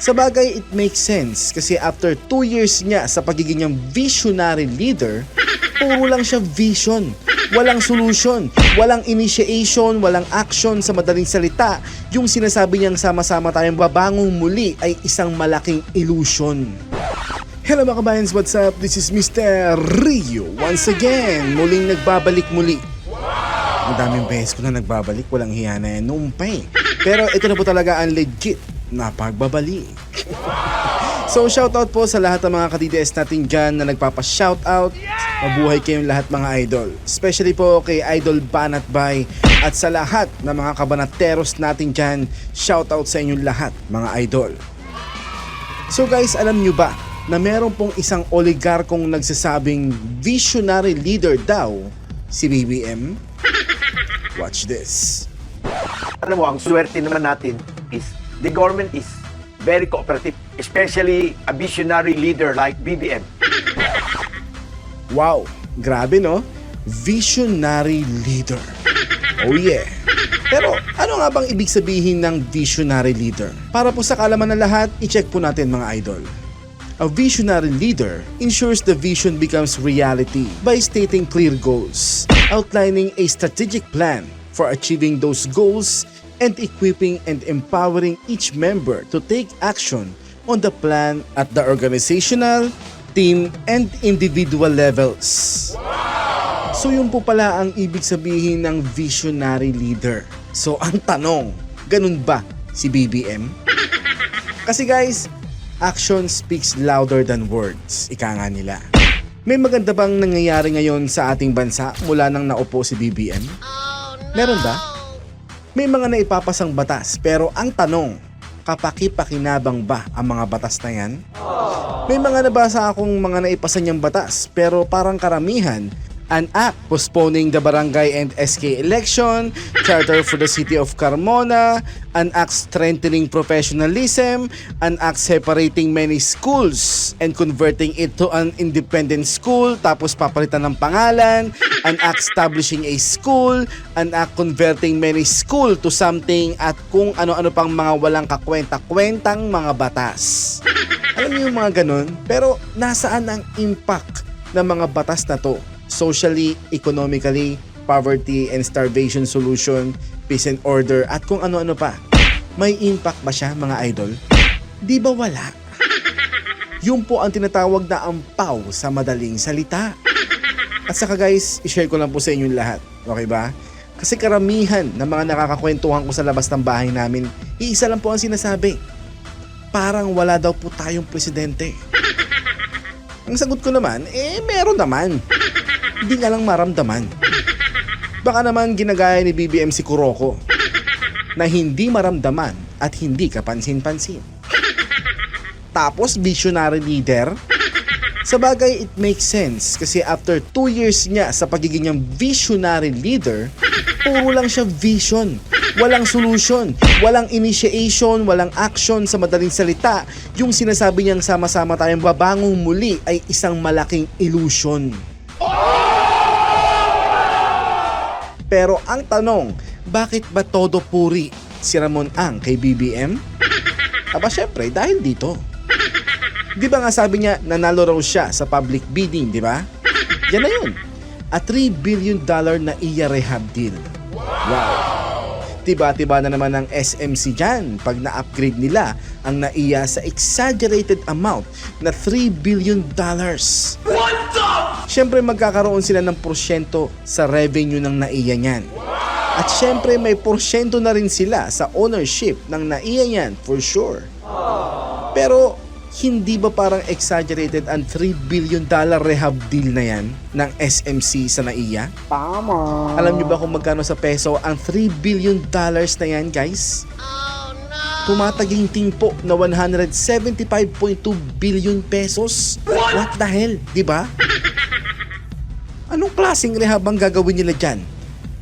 Sa bagay, it makes sense kasi after 2 years niya sa pagiging niyang visionary leader, puro lang siya vision. Walang solution, walang initiation, walang action sa madaling salita. Yung sinasabi niyang sama-sama tayong babangong muli ay isang malaking illusion. Hello mga kabayans, what's up? This is Mr. Rio. Once again, muling nagbabalik muli. Ang daming beses ko na nagbabalik, walang hiya na yan noon pa eh. Pero ito na po talaga ang legit na pagbabalik. so shoutout po sa lahat ng mga ka-DDS natin dyan na nagpapa-shoutout. Mabuhay kayong lahat mga idol. Especially po kay Idol Banat Bay at sa lahat ng mga kabanateros natin dyan. Shoutout sa inyong lahat mga idol. So guys, alam nyo ba na meron pong isang oligarkong nagsasabing visionary leader daw si BBM? Watch this. alam mo, ang swerte naman natin is the government is very cooperative, especially a visionary leader like BBM. Wow, grabe no? Visionary leader. Oh yeah. Pero ano nga bang ibig sabihin ng visionary leader? Para po sa kalaman ng lahat, i-check po natin mga idol. A visionary leader ensures the vision becomes reality by stating clear goals, outlining a strategic plan for achieving those goals, and equipping and empowering each member to take action on the plan at the organizational, team, and individual levels. So yun po pala ang ibig sabihin ng visionary leader. So ang tanong, ganun ba si BBM? Kasi guys, action speaks louder than words. Ika nga nila. May maganda bang nangyayari ngayon sa ating bansa mula nang naupo si BBM? Meron ba? May mga naipapasang batas pero ang tanong, kapaki-pakinabang ba ang mga batas na yan? May mga nabasa akong mga naipasa niyang batas pero parang karamihan an act postponing the barangay and SK election, charter for the city of Carmona, an act strengthening professionalism, an act separating many schools and converting it to an independent school, tapos papalitan ng pangalan, an act establishing a school, an act converting many school to something at kung ano-ano pang mga walang kakwenta-kwentang mga batas. Alam niyo yung mga ganun? Pero nasaan ang impact ng mga batas na to? Socially, economically, poverty and starvation solution, peace and order, at kung ano-ano pa. May impact ba siya mga idol? Di ba wala? Yun po ang tinatawag na ampaw sa madaling salita. At saka guys, i-share ko lang po sa inyong lahat. Okay ba? Kasi karamihan ng mga nakakakwentuhan ko sa labas ng bahay namin, iisa lang po ang sinasabi. Parang wala daw po tayong presidente. Ang sagot ko naman, eh meron naman. Hindi nga lang maramdaman. Baka naman ginagaya ni BBM si Kuroko na hindi maramdaman at hindi kapansin-pansin. Tapos visionary leader? Sa bagay, it makes sense kasi after 2 years niya sa pagiging niyang visionary leader, puro lang siya vision. Walang solution, walang initiation, walang action sa madaling salita. Yung sinasabi niyang sama-sama tayong babangong muli ay isang malaking illusion. Pero ang tanong, bakit ba todo puri si Ramon Ang kay BBM? Aba syempre, dahil dito. Di ba nga sabi niya nanalo raw siya sa public bidding, di ba? Yan na yun. A 3 billion dollar na iya rehab deal. Wow. Tiba-tiba na naman ng SMC dyan pag na-upgrade nila ang naiya sa exaggerated amount na 3 billion dollars. Siyempre magkakaroon sila ng porsyento sa revenue ng naiya niyan. At siyempre may porsyento na rin sila sa ownership ng naiya niyan for sure. Pero hindi ba parang exaggerated ang 3 billion dollar rehab deal na yan ng SMC sa naiya? Tama. Alam niyo ba kung magkano sa peso ang 3 billion dollars na yan guys? Tumataginting po na 175.2 billion pesos. What the hell, di ba? Anong klaseng rehab ang gagawin nila dyan?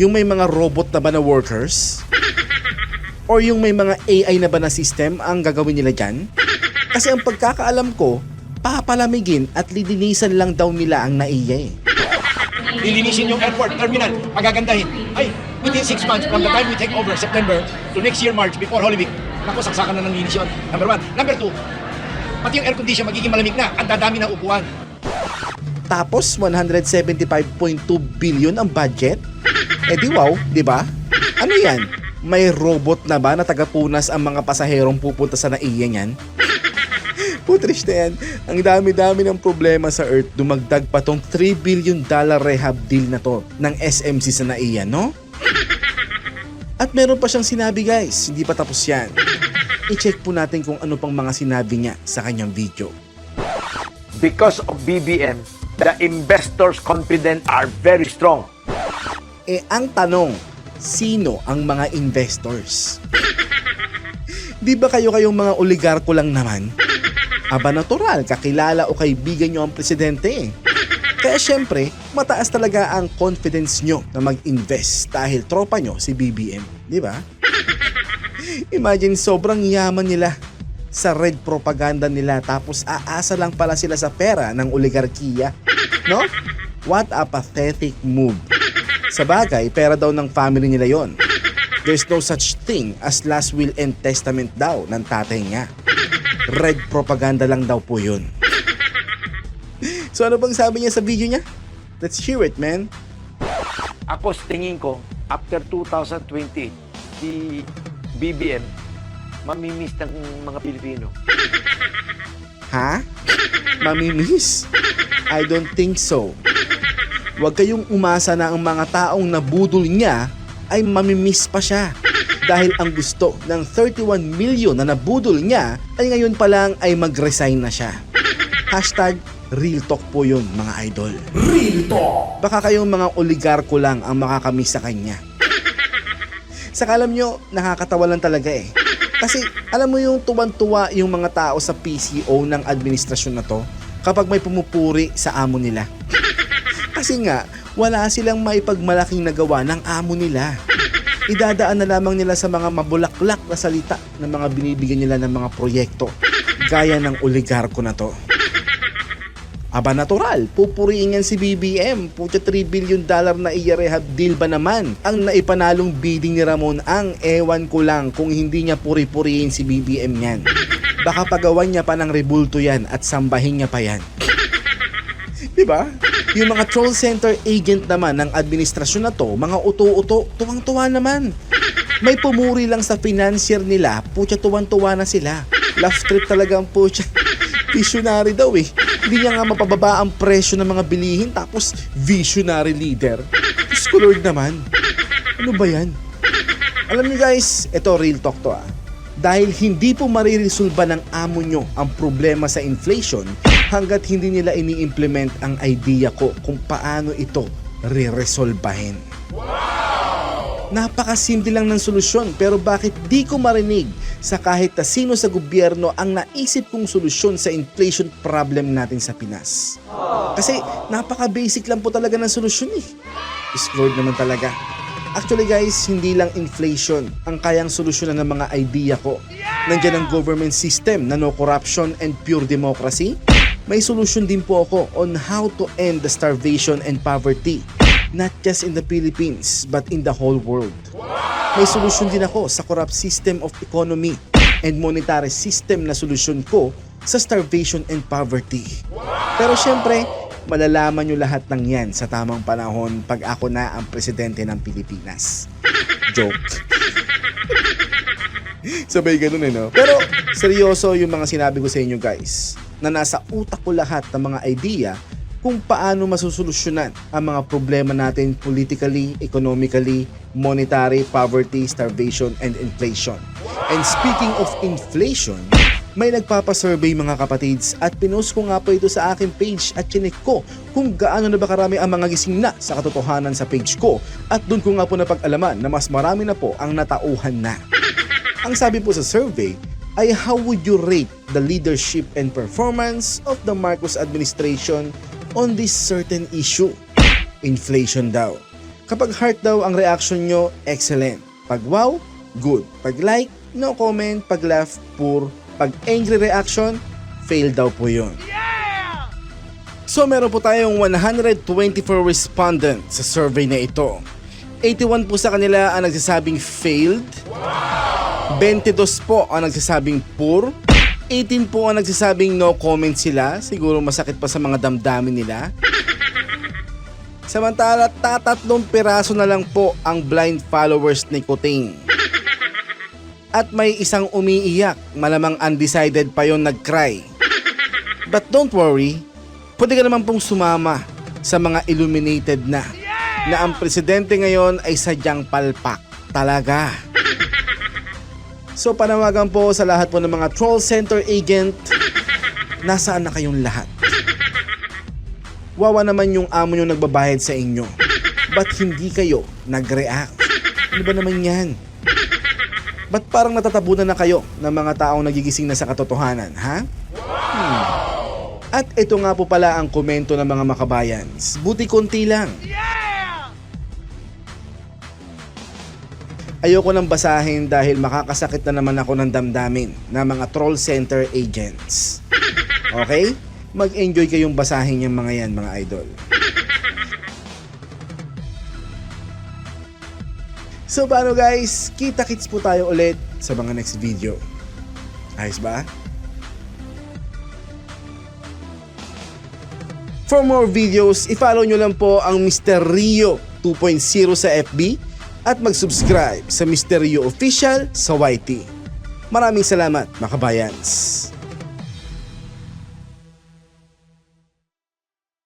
Yung may mga robot na ba na workers? Or yung may mga AI na ba na system ang gagawin nila dyan? Kasi ang pagkakaalam ko, papalamigin at lilinisan lang daw nila ang naiya eh. lilinisin yung airport terminal, pagagandahin. Ay, within six months from the time we take over, September, to next year, March, before Holy Week, Naku, saksakan na ng linis yun. Number one. Number two, pati yung air condition magiging malamig na. Ang dadami ng upuan. Tapos 175.2 billion ang budget? Eh di wow, di ba? Ano yan? May robot na ba na tagapunas ang mga pasaherong pupunta sa naiya niyan? Putrish na yan. Ang dami-dami ng problema sa Earth, dumagdag pa tong 3 billion dollar rehab deal na to ng SMC sa naiya, no? At meron pa siyang sinabi guys, hindi pa tapos yan. I-check po natin kung ano pang mga sinabi niya sa kanyang video. Because of BBM, the investors' confidence are very strong. Eh ang tanong, sino ang mga investors? Di ba kayo kayong mga oligarko lang naman? Aba natural, kakilala o kaibigan nyo ang presidente. Kaya syempre, mataas talaga ang confidence nyo na mag-invest dahil tropa nyo si BBM. Di ba? Imagine sobrang yaman nila sa red propaganda nila tapos aasa lang pala sila sa pera ng oligarkiya. No? What a pathetic move. Sa bagay, pera daw ng family nila yon. There's no such thing as last will and testament daw ng tatay niya. Red propaganda lang daw po yun. So ano bang sabi niya sa video niya? Let's hear it, man. Ako tingin ko, after 2020, si BBM, mamimiss ng mga Pilipino. Ha? Mamimiss? I don't think so. Huwag kayong umasa na ang mga taong nabudol niya ay mamimiss pa siya. Dahil ang gusto ng 31 million na nabudol niya ay ngayon pa lang ay mag-resign na siya. Hashtag real talk po yun mga idol. Real talk! Baka kayong mga oligarko lang ang makakamiss sa kanya. Sa alam nyo, nakakatawa lang talaga eh. Kasi alam mo yung tuwan-tuwa yung mga tao sa PCO ng administrasyon na to kapag may pumupuri sa amo nila. Kasi nga, wala silang maipagmalaking nagawa ng amo nila. Idadaan na lamang nila sa mga mabulaklak na salita ng mga binibigyan nila ng mga proyekto gaya ng oligarko na to. Aba natural, pupuriin yan si BBM. Pucha 3 billion dollar na iya-rehab deal ba naman? Ang naipanalong bidding ni Ramon ang ewan ko lang kung hindi niya puri-puriin si BBM yan. Baka pagawan niya pa ng rebulto yan at sambahin niya pa yan. Di ba? Yung mga troll center agent naman ng administrasyon na to, mga uto-uto, tuwang-tuwa naman. May pumuri lang sa financier nila, putya tuwang-tuwa na sila. Laugh trip talaga ang putya. Visionary daw eh. Hindi niya nga mapababa ang presyo ng mga bilihin tapos visionary leader. Diyos naman. Ano ba yan? Alam niyo guys, ito real talk to ah. Dahil hindi po mariresolba ng amo nyo ang problema sa inflation hanggat hindi nila ini-implement ang idea ko kung paano ito re-resolbahin. Napakasimple lang ng solusyon pero bakit di ko marinig sa kahit na sino sa gobyerno ang naisip kong solusyon sa inflation problem natin sa Pinas? Kasi napaka-basic lang po talaga ng solusyon eh. Lord naman talaga. Actually guys, hindi lang inflation ang kayang solusyonan ng mga idea ko. Nandiyan ang government system na no corruption and pure democracy. May solusyon din po ako on how to end the starvation and poverty. Not just in the Philippines, but in the whole world. May solusyon din ako sa corrupt system of economy and monetary system na solusyon ko sa starvation and poverty. Pero syempre, malalaman nyo lahat ng yan sa tamang panahon pag ako na ang presidente ng Pilipinas. Joke. Sabay ganun eh, no? Pero seryoso yung mga sinabi ko sa inyo guys na nasa utak ko lahat ng mga idea kung paano masusolusyonan ang mga problema natin politically, economically, monetary, poverty, starvation, and inflation. And speaking of inflation, may nagpapasurvey mga kapatids at pinost ko nga po ito sa aking page at chinek ko kung gaano na ba karami ang mga gising na sa katotohanan sa page ko at doon ko nga po napag-alaman na mas marami na po ang natauhan na. Ang sabi po sa survey ay how would you rate the leadership and performance of the Marcos administration on this certain issue? Inflation daw. Kapag heart daw ang reaction nyo, excellent. Pag wow, good. Pag like, no comment. Pag laugh, poor. Pag angry reaction, fail daw po yun. So meron po tayong 124 respondents sa survey na ito. 81 po sa kanila ang nagsasabing failed. 22 po ang nagsasabing poor. 18 po ang nagsasabing no comment sila. Siguro masakit pa sa mga damdamin nila. Samantala, tatatlong piraso na lang po ang blind followers ni Kuting. At may isang umiiyak, malamang undecided pa yon nag-cry. But don't worry, pwede ka naman pong sumama sa mga illuminated na na ang presidente ngayon ay sadyang palpak talaga. So panawagan po sa lahat po ng mga troll center agent, nasaan na kayong lahat? Wawa naman yung amo nyo nagbabayad sa inyo. Ba't hindi kayo nag-react? Ano ba naman yan? Ba't parang natatabunan na kayo ng mga taong nagigising na sa katotohanan, ha? Hmm. At ito nga po pala ang komento ng mga makabayans. Buti konti lang. Ayoko nang basahin dahil makakasakit na naman ako ng damdamin ng mga troll center agents. Okay? Mag-enjoy kayong basahin yung mga yan mga idol. So paano guys? Kita-kits po tayo ulit sa mga next video. Ayos ba? For more videos, i-follow nyo lang po ang Mr. Rio 2.0 sa FB at mag-subscribe sa. Rio Official sa YT. Maraming salamat, mga kabayans.